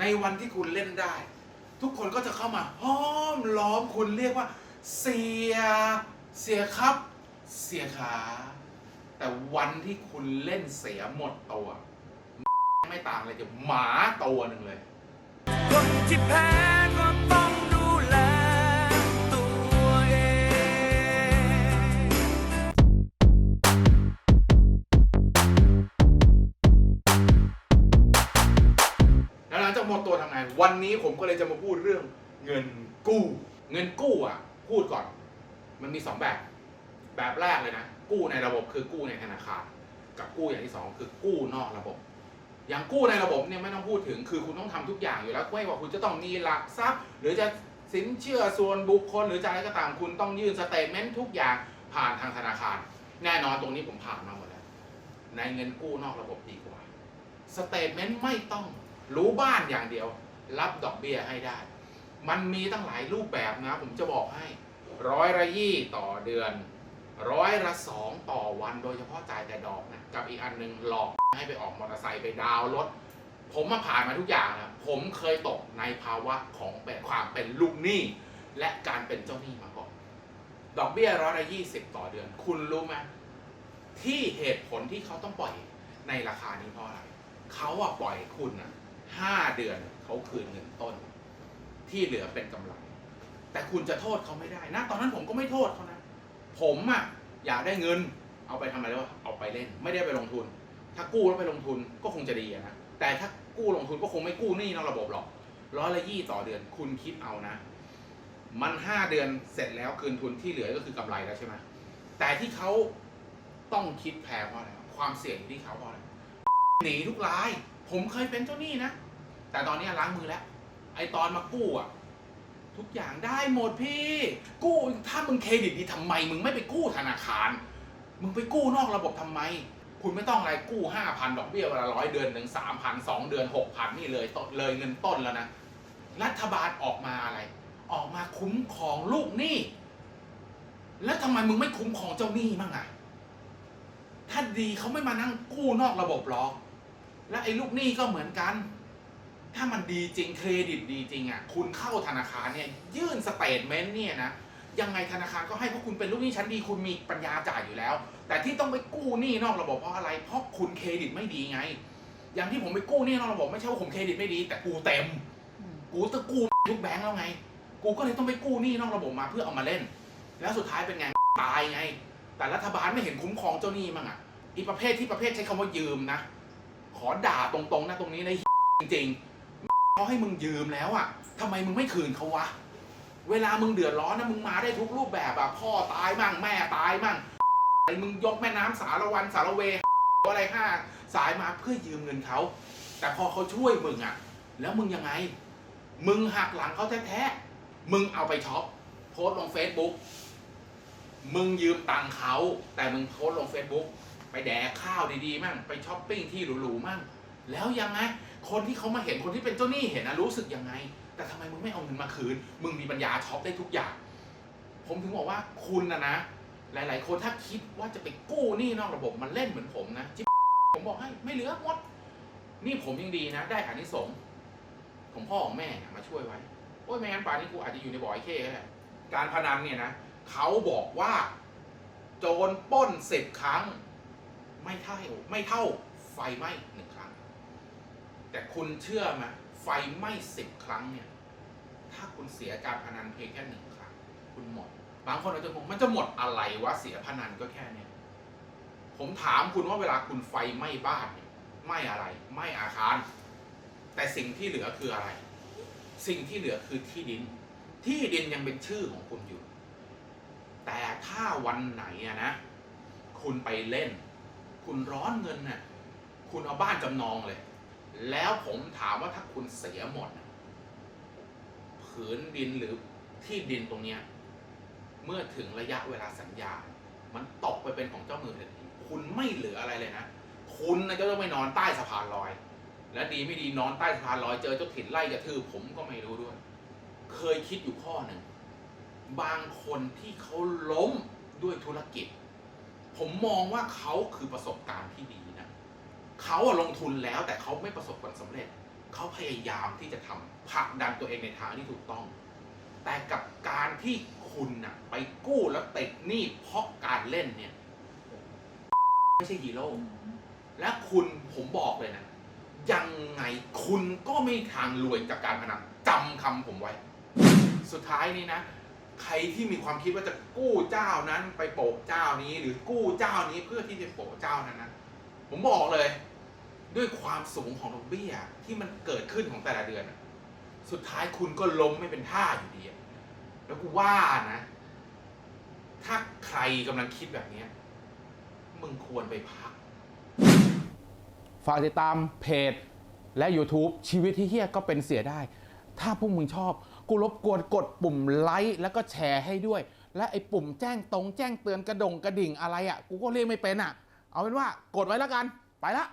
ในวันที่คุณเล่นได้ ทุกคนก็จะเข้ามาห้อมล้อมคุณเรียกว่า เสีย เสียครับ เสียขา แต่วันที่คุณเล่นเสียหมดตัว ไม่ต่างเลยจะหมาตัวหนึ่งเลย คนที่แพ้ก็ต้อง วันนี้ผมก็เลยจะมาพูดเรื่องเงินกู้ เงินกู้อะ พูดก่อน มันมีสองแบบ แบบแรกเลยนะ กู้ในระบบคือกู้ในธนาคาร กับกู้อย่างที่สองคือกู้นอกระบบ อย่างกู้ในระบบเนี่ยไม่ต้องพูดถึงคือคุณต้องทำทุกอย่างอยู่แล้วไม่ว่าคุณจะต้องมีหลักทรัพย์ หรือจะสินเชื่อส่วนบุคคล หรือจะอะไรก็ตามคุณต้องยื่นสเตทเมนต์ทุกอย่างผ่านทางธนาคาร แน่นอนตรงนี้ผมผ่านมาหมดแล้ว ในเงินกู้นอกระบบดีกว่าสเตทเมนต์ไม่ต้องรู้บ้านอย่างเดียว รับดอกเบี้ยให้ได้ มันมีตั้งหลายรูปแบบนะ ผมจะบอกให้ร้อยละยี่ต่อเดือน ร้อยละสองต่อวันโดยเฉพาะจ่ายแต่ดอกนะกับอีกอันหนึงหลอกให้ไปออกมอเตอร์ไซค์ไปดาวรถ ผมมาผ่านมาทุกอย่างนะผมเคยตกในภาวะของเป็นความเป็นลูกหนี้และการเป็นเจ้าหนี้มาก่อน ดอกเบี้ยร้อยละยี่สิบต่อเดือน คุณรู้ไหมที่เหตุผลที่เขาต้องปล่อยในราคานี้เพราะอะไรเขาอะปล่อยคุณอะ ห้าเดือนเขาคืนเงินต้น ที่เหลือเป็นกำไร แต่คุณจะโทษเขาไม่ได้นะตอนนั้นผมก็ไม่โทษเขานะ ผมอะอยากได้เงิน เอาไปทำอะไรวะเอาไปเล่น ไม่ได้ไปลงทุน ถ้ากู้แล้วไปลงทุนก็คงจะดีอะนะแต่ถ้ากู้ลงทุนก็คงไม่กู้หนี้นอกระบบหรอกร้อยละยี่ต่อเดือนคุณคิดเอานะ มันห้าเดือนเสร็จแล้วคืนทุนที่เหลือก็คือกำไรแล้วใช่ไหมแต่ที่เขาต้องคิดแพงเพราะอะไรความเสี่ยงที่เขาเพราะอะไรหนีทุกราย ผมเคยเป็นเจ้าหนี้นะ แต่ตอนนี้ล้างมือแล้ว ไอตอนมากู้อะทุกอย่างได้หมดพี่ กู้ถ้ามึงเครดิตดีทำไม มึงไม่ไปกู้ธนาคาร มึงไปกู้นอกระบบทำไม คุณไม่ต้องอะไรกู้ห้าพันดอกเบี้ยเวลาร้อยเดือนหนึ่งสามพันสองเดือนหกพันนี่เลยต้นเลยเงินต้นแล้วนะ รัฐบาลออกมาอะไร ออกมาคุ้มครองลูกหนี้ แล้วทำไมมึงไม่คุ้มครองเจ้าหนี้มั่งอะถ้าดีเขาไม่มานั่งกู้นอกระบบหรอก และไอ้ลูกหนี้ก็เหมือนกัน ถ้ามันดีจริงเครดิตดีจริงอะคุณเข้าธนาคารเนี่ยยื่นสเตทเมนต์เนี่ยนะยังไงธนาคารก็ให้เพราะคุณเป็นลูกหนี้ชั้นดีคุณมีปัญญาจ่ายอยู่แล้ว แต่ที่ต้องไปกู้หนี้นอกระบบเพราะอะไร เพราะคุณเครดิตไม่ดีไง อย่างที่ผมไปกู้หนี้นอกระบบไม่ใช่ว่าผมเครดิตไม่ดี แต่กูเต็ม กูจะกู้ทุกแบงค์แล้วไง กูก็เลยต้องไปกู้หนี้นอกระบบมาเพื่อเอามาเล่น แล้วสุดท้ายเป็นไงตายไง แต่รัฐบาลไม่เห็นคุ้มครองเจ้าหนี้มั้งอะอีประเภทที่ประเภทใช้คำว่ายืมนะ ขอด่าตรงๆนะตรงนี้นะจริงๆเขาให้มึงยืมแล้วอะทำไมมึงไม่คืนเขาวะ เวลามึงเดือดร้อนนะมึงมาได้ทุกรูปแบบอะพ่อตายมั่งแม่ตายมั่งไอ้มึงยกแม่น้ำสารวันสารเวอะไรห้าสายมาเพื่อยืมเงินเขาแต่พอเขาช่วยมึงอะ แล้วมึงยังไง มึงหักหลังเขาแท้ๆมึงเอาไปช็อปโพสต์ลงเฟซบุ๊กมึงยืมตังเขาแต่มึงโพสต์ลงเฟซบุ๊ก ไปแดกข้าวดีๆมั่งไปช้อปปิ้งที่หรูๆมั่งแล้วยังไงคนที่เขามาเห็นคนที่เป็นเจ้าหนี้เห็นนะรู้สึกยังไง แต่ทำไมมึงไม่เอาเงินมาคืน มึงมีปัญญาช็อปได้ทุกอย่าง ผมถึงบอกว่าคุณนะนะ หลาย ๆ คนถ้าคิดว่าจะไปกู้หนี้นอกระบบมันเล่นเหมือนผมนะจิ๊บผมบอกให้ไม่เหลือหมดนี่ผมยังดีนะ ได้อานิสงส์ของพ่อของแม่มาช่วยไว้โอ้ยไม่งั้นป่านนี้กูอาจจะอยู่ในบ่อยเข้แหละการพนันเนี่ยนะเขาบอกว่า โจรป้นสิบครั้ง ไม่เท่าไม่เท่าไฟไหม้หนึ่งครั้ง แต่คุณเชื่อไหมไฟไหม้สิบครั้งเนี่ย ถ้าคุณเสียการพนันเพียงแค่หนึ่งครั้ง คุณหมด บางคนอาจจะงงมันจะหมดอะไรวะเสียพนันก็แค่เนี้ยผมถามคุณว่าเวลาคุณไฟไหม้บ้านเนี่ยไหม้อะไรไหม้อาคาร แต่สิ่งที่เหลือคืออะไร สิ่งที่เหลือคือที่ดิน ที่ดินยังเป็นชื่อของคุณอยู่ แต่ถ้าวันไหนอะนะ คุณไปเล่น คุณร้อนเงินน่ะคุณเอาบ้านจำนองเลย แล้วผมถามว่าถ้าคุณเสียหมดผืนดินหรือที่ดินตรงเนี้ยเมื่อถึงระยะเวลาสัญญา มันตกไปเป็นของเจ้ามือทันทีคุณไม่เหลืออะไรเลยนะ คุณนะจะต้องไปนอนใต้สะพานลอย และดีไม่ดีนอนใต้สะพานลอยเจอเจ้าถิ่นไล่กระทืบผมก็ไม่รู้ด้วย เคยคิดอยู่ข้อหนึ่ง บางคนที่เขาล้มด้วยธุรกิจ ผมมองว่าเขาคือประสบการณ์ที่ดีนะเขาอะลงทุนแล้วแต่เขาไม่ประสบผลสำเร็จ เขาพยายามที่จะทำผลักดันตัวเองในทางที่ถูกต้อง แต่กับการที่คุณนะไปกู้แล้วติดหนี้เพราะการเล่นเนี่ยไม่ใช่ฮีโร่และคุณผมบอกเลยนะยังไงคุณก็ไม่ทางรวยจากการพนันจำคำผมไว้ สุดท้ายนี้นะ ใครที่มีความคิดว่าจะกู้เจ้านั้นไปโปะเจ้านี้ หรือกู้เจ้านี้เพื่อที่จะโปะเจ้านั้นนะผมบอกเลย ด้วยความสูงของดอกเบี้ยที่มันเกิดขึ้นของแต่ละเดือน สุดท้ายคุณก็ล้มไม่เป็นท่าอยู่ดีแล้วกูว่านะ ถ้าใครกำลังคิดแบบนี้มึงควรไปพัก ฝากติดตามเพจและ YouTube ชีวิตที่เฮี้ยก็เป็นเสียได้ ถ้าพวกมึงชอบ กูรบกวนกดปุ่มไลค์แล้วก็แชร์ให้ด้วย และไอ้ปุ่มแจ้งตรงแจ้งเตือนกระดงกระดิ่งอะไรอะ่ะกูก็เรียกไม่เป็นอะ่ะ เอาเป็นว่ากดไว้แล้วกัน ไปละ